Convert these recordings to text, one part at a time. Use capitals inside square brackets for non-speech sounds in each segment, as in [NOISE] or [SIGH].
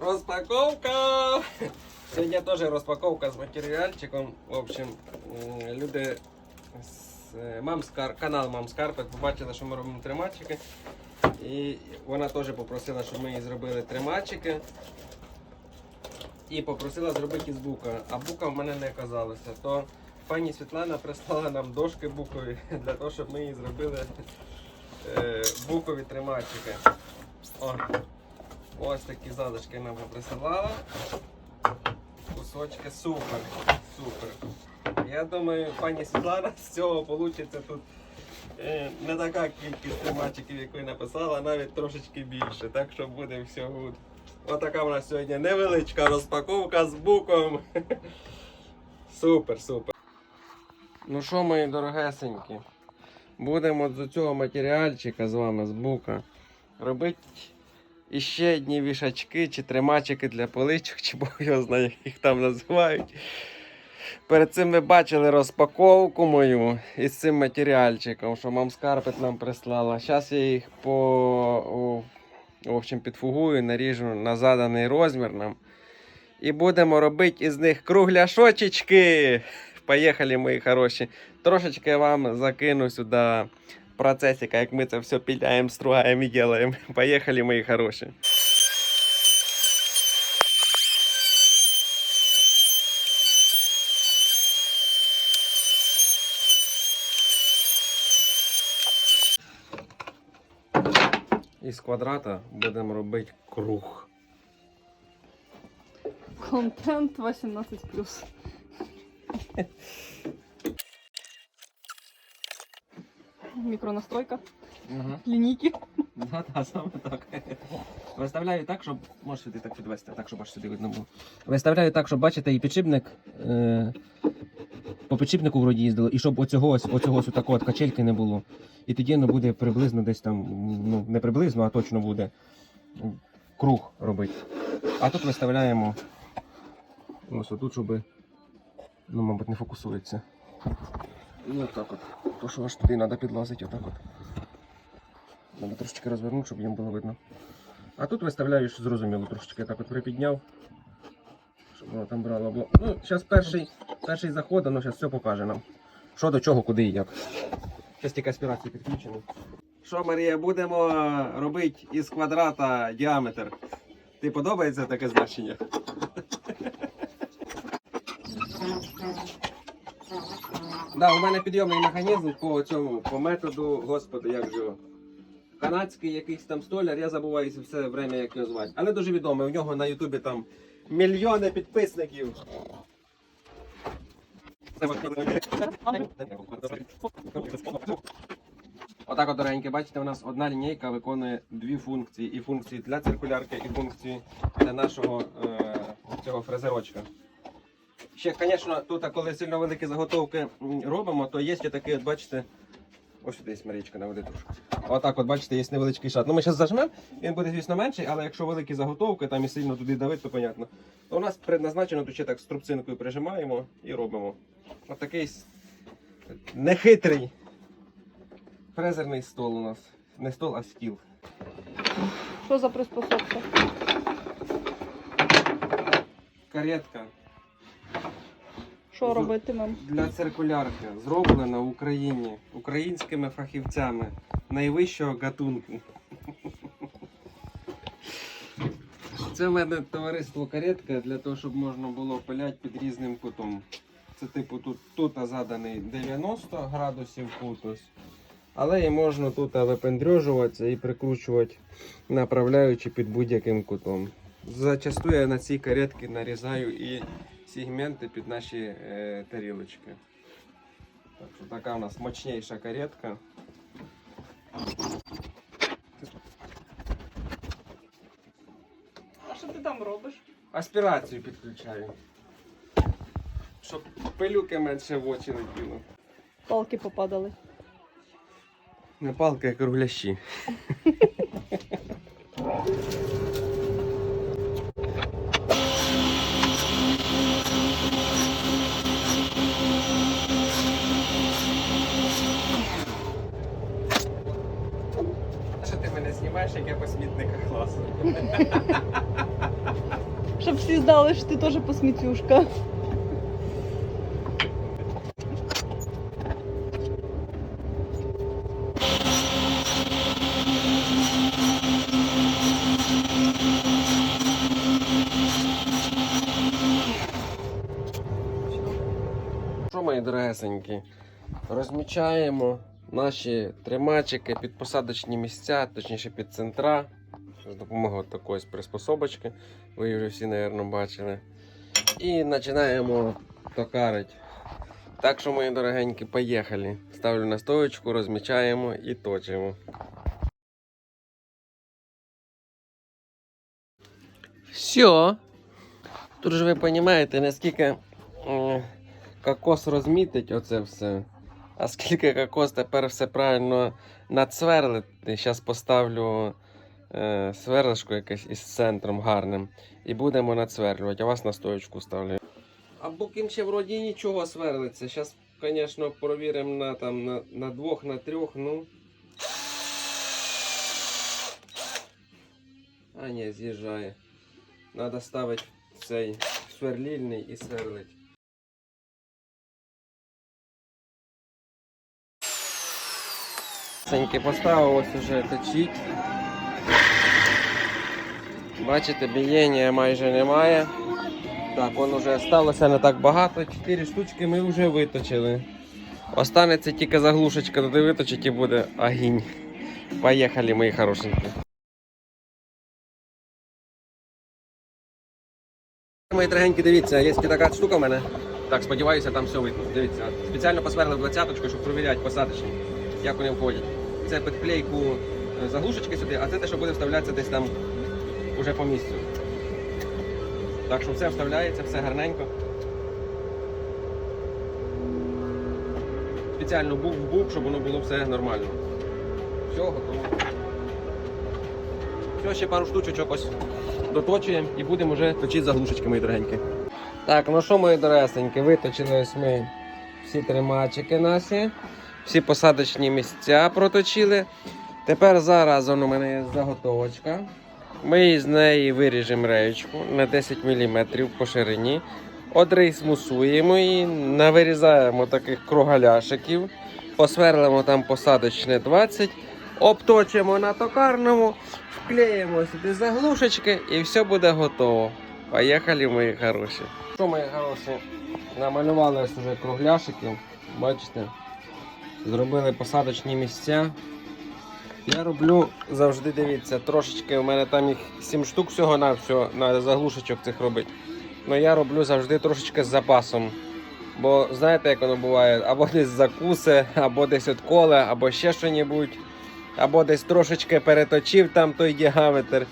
Розпаковка! Сьогодні теж розпаковка з матеріальчиком. В общем, люди з е, Мамскар, канал Мамскарпет побачили, що ми робимо тримачики. І вона теж попросила, щоб ми їй зробили тримачики. І попросила зробити із бука. А бука в мене не оказалося. То пані Світлана прислала нам дошки букові [LAUGHS] для того, щоб ми їй зробили е, букові тримачики. О, ось такі задочки нам присилала. Кусочки супер. Супер. Я думаю, пані Світлана з цього вийде тут е, не така кількість тримачиків, яку написала, а навіть трошечки більше. Так що буде все гуд. Отака в нас сьогодні невеличка розпаковка з буком. [LAUGHS] Супер, супер. Ну що, мої дорогесенькі, будемо до цього матеріальчика з вами з бука робити іще одні вішачки чи тримачики для поличок, чи Бог його знає, як їх там називають. Перед цим ви бачили розпаковку мою із цим матеріальчиком, що мам Скарпет нам прислала. Зараз я їх по в общем, підфугую, наріжу на заданий розмір нам. І будемо робити із них кругляшочечки. Поїхали, мої хороші. Трошечки вам закину сюди процесика, як ми це все піляємо, стругаємо і робимо. [LAUGHS] Поїхали, мої хороші. Із квадрата будемо робити круг. Контент 18+. [LAUGHS] Мікронастройка, Угу. лінійки. Да, да, саме так. Виставляю так, щоб. Можеш сюди так підвести, так, щоб аж сюди видно було. Виставляю так, щоб бачите, і підшипник. Е... По підшипнику вроді їздило, і щоб оцього ось, оцього ось такого от качельки не було. І тоді воно буде приблизно десь там, ну не приблизно, а точно буде круг робити. А тут виставляємо ось отут, щоб, ну, мабуть, не фокусується. І отак от. То, що аж туди треба підлазити, отак от. Треба трошечки розвернути, щоб їм було видно. А тут виставляю, що зрозуміло, трошечки так от припідняв. Щоб воно там брало. Бо... Ну, зараз перший, перший заход, воно зараз все покаже нам. Що до чого, куди і як. Зараз тільки аспірація підключена. Що, Марія, будемо робити із квадрата діаметр. Ти подобається таке значення? Да, у мене підйомний механізм по цьому, по методу, господи, як же. Канадський якийсь там столяр, я забуваю все время, як його звати. Але дуже відомий. У нього на Ютубі там мільйони підписників. Отак от дорогеньке, бачите, у нас одна лінійка виконує дві функції. І функції для циркулярки, і функції для нашого е, цього фрезерочка. Ще, звісно, тут, коли сильно великі заготовки робимо, то є ще такі, от, бачите, ось сюди є Марічка наведе трошки. Отак, от бачите, є невеличкий шат. Ну ми зараз зажмемо, він буде, звісно, менший, але якщо великі заготовки там і сильно туди давить, то понятно. То у нас предназначено тут ще так струбцинкою прижимаємо і робимо. От такий нехитрий фрезерний стол у нас. Не стол, а стіл. Що за приспособка? Каретка Що З- робитимем? для циркулярки зроблена в Україні українськими фахівцями найвищого гатунку. Це в мене товариство каретка для того, щоб можна було пиляти під різним кутом. Це типу тут, тут заданий 90 градусів кут ось. Але і можна тут випендрюжуватися і прикручувати, направляючи під будь-яким кутом. Зачастую я на цій каретці нарізаю і сегменти під наші е, тарілочки. Так що така у нас мощніша каретка. А що ти там робиш? Аспірацію підключаю. Щоб пилюки менше в очі летіло. Палки попадали. Не палки, а кругляші. [LAUGHS] Що ти мене знімаєш, як я по смітниках ласу? Знали, що ти теж посміцюшка. Що, дорогесенькі, розмічаємо наші тримачики під посадочні місця, точніше під центра. За допомогою такої приспособочки. Ви вже всі, мабуть, бачили. І починаємо токарити. Так що, мої дорогенькі, поїхали. Ставлю на стоечку, розмічаємо і точимо. Все. Тут же ви розумієте, наскільки кокос розмітить оце все. А скільки кокос тепер все правильно нацверлити. Зараз поставлю е, сверлишко якесь із центром гарним. І будемо нацверлювати, а вас на стоечку ставлю. А Букін ще вроді нічого сверлиться. Зараз, звісно, провіримо на, там, на, на двох, на трьох, ну. А ні, з'їжджає. Надо ставити цей сверлільний і сверлить. Сеньки поставив, ось уже точить. Бачите, бієння майже немає. Так, воно вже сталося не так багато. Чотири штучки ми вже виточили. Останеться тільки заглушечка, туди виточить і буде агінь. Поїхали, мої хорошенькі. Мої дорогенькі, дивіться, є така штука в мене. Так, сподіваюся, там все видно. Дивіться, спеціально посверлив двадцяточку, щоб перевіряти посадочні, як вони входять. Це під клейку е, заглушечки сюди, а це те, що буде вставлятися десь там уже по місцю. Так що все вставляється, все гарненько. Спеціально був в бук, щоб воно було все нормально. Все, готово. Все, ще пару штучок ось доточуємо і будемо вже точити заглушечки, мої дорогенькі. Так, ну що, мої дорогесенькі, виточили ми всі тримачики наші, всі посадочні місця проточили. Тепер зараз он у мене є заготовочка. Ми з неї виріжемо реєчку на 10 мм по ширині. Одрейсмусуємо її, навирізаємо таких кругаляшиків, посверлимо там посадочне 20, обточимо на токарному, вклеїмо сюди заглушечки і все буде готово. Поїхали, мої хороші. Що, мої хороші, намалювали уже кругляшиків, бачите, зробили посадочні місця. Я роблю завжди, дивіться, трошечки, у мене там їх 7 штук всього на всього на заглушечок цих робити. Ну я роблю завжди трошечки з запасом. Бо знаєте, як воно буває, або десь закуси, або десь отколе, або ще що-небудь, або десь трошечки переточив там той діаметр.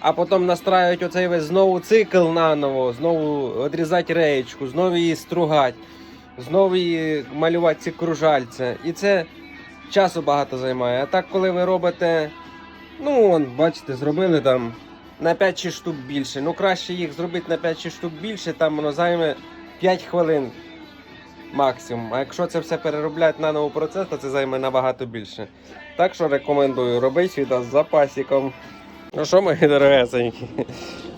А потім настраюють оцей весь знову цикл наново, знову відрізати реєчку, знову її стругати, знову її малювати ці кружальця. І це часу багато займає. А так, коли ви робите, ну, вон, бачите, зробили там на 5-6 штук більше. Ну, краще їх зробити на 5-6 штук більше, там воно займе 5 хвилин максимум. А якщо це все переробляти на новий процес, то це займе набагато більше. Так що рекомендую робити сюди з запасиком. Ну що, мої дорогесенькі,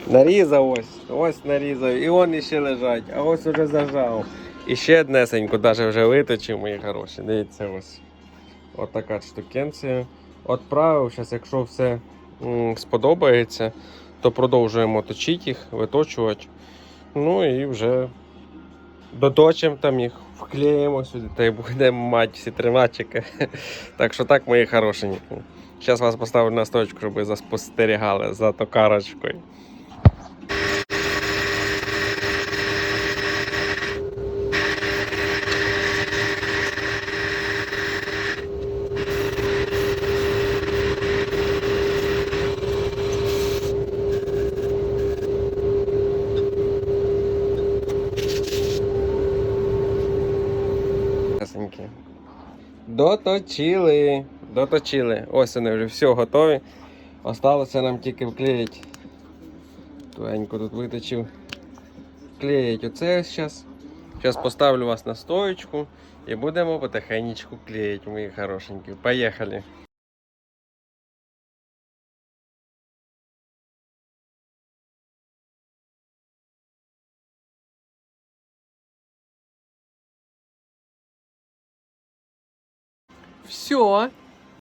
нарізав ось, ось нарізав, і вони ще лежать, а ось уже зажав. І ще однесеньку навіть вже виточив, мої хороші. Дивіться ось. От така штукенція. Отправив, зараз, якщо все сподобається, то продовжуємо точити їх, виточувати. Ну і вже доточимо там їх, вклеїмо сюди, та й будемо мати всі тримачики. [LAUGHS] Так що так, мої хорошенькі. Зараз вас поставлю на стойку, щоб ви заспостерігали за токарочкою. Доточили. Доточили. Ось вони вже все готові. Осталося нам тільки вклеїти. Туенько тут виточив. Клеїть оце зараз. Зараз поставлю вас на стоечку і будемо потихенечку клеїти, мої хорошенькі. Поїхали. Все,